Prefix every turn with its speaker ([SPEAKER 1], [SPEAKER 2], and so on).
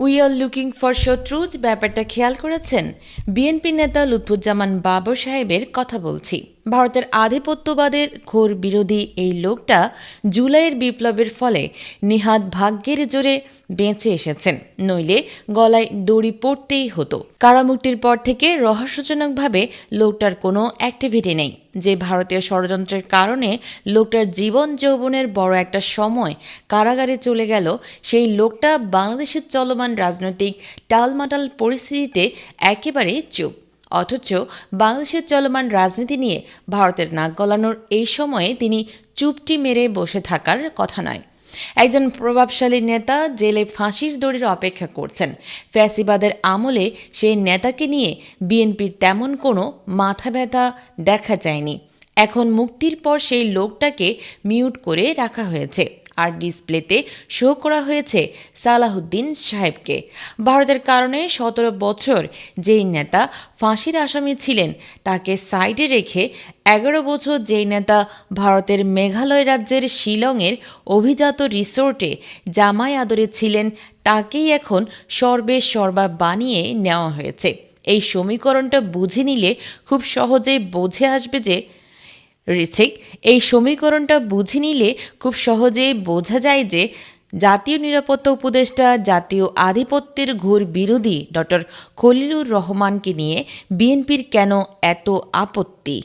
[SPEAKER 1] We are looking for
[SPEAKER 2] ব্যাপারটা খেয়াল করেছেন? বিএনপি নেতা লুৎফুজ্জামান বাবর সাহেবের কথা বলছি। ভারতের আধিপত্যবাদের ঘোর বিরোধী এই লোকটা জুলাইয়ের বিপ্লবের ফলে নিহাত ভাগ্যের জোরে বেঁচে এসেছেন। নইলে গলায় দড়ি পড়তেই হতো। কারামুক্তির পর থেকে রহস্যজনকভাবে লোকটার কোনো অ্যাক্টিভিটি নেই। যে ভারতীয় ষড়যন্ত্রের কারণে লোকটার জীবন যৌবনের বড় একটা সময় কারাগারে চলে গেল, সেই লোকটা বাংলাদেশের চলমান রাজনৈতিক টালমাটাল পরিস্থিতিতে একেবারে চুপ। অথচ বাংলাদেশের চলমান রাজনীতি নিয়ে ভারতের নাক গলানোর এই সময়ে তিনি চুপটি মেরে বসে থাকার কথা নয়। একজন প্রভাবশালী নেতা জেলে ফাঁসির দড়ির অপেক্ষা করছেন। ফ্যাসিবাদের আমলে সেই নেতাকে নিয়ে বিএনপির তেমন কোনো মাথা ব্যথা দেখা যায়নি। এখন মুক্তির পর সেই লোকটাকে মিউট করে রাখা হয়েছে। আর ডিসপ্লেতে শো করা হয়েছে সালাহুদ্দিন সাহেবকে। ভারতের কারণে সতেরো বছর যেই নেতা ফাঁসির আসামি ছিলেন, তাকে সাইডে রেখে এগারো বছর যেই নেতা ভারতের মেঘালয় রাজ্যের শিলংয়ের অভিজাত রিসোর্টে জামাই আদরে ছিলেন, তাকেই এখন সর্বে সর্বা বানিয়ে নেওয়া হয়েছে। এই সমীকরণটা বুঝে নিলে খুব সহজেই বোঝে আসবে যে ঋছিক এই সমীকরণটা বুঝে নিলে খুব সহজেই বোঝা যায় যে জাতীয় নিরাপত্তা উপদেষ্টা, জাতীয় আধিপত্যের ঘোর বিরোধী ডক্টর খলিলুর রহমানকে নিয়ে বিএনপির কেন এত আপত্তি?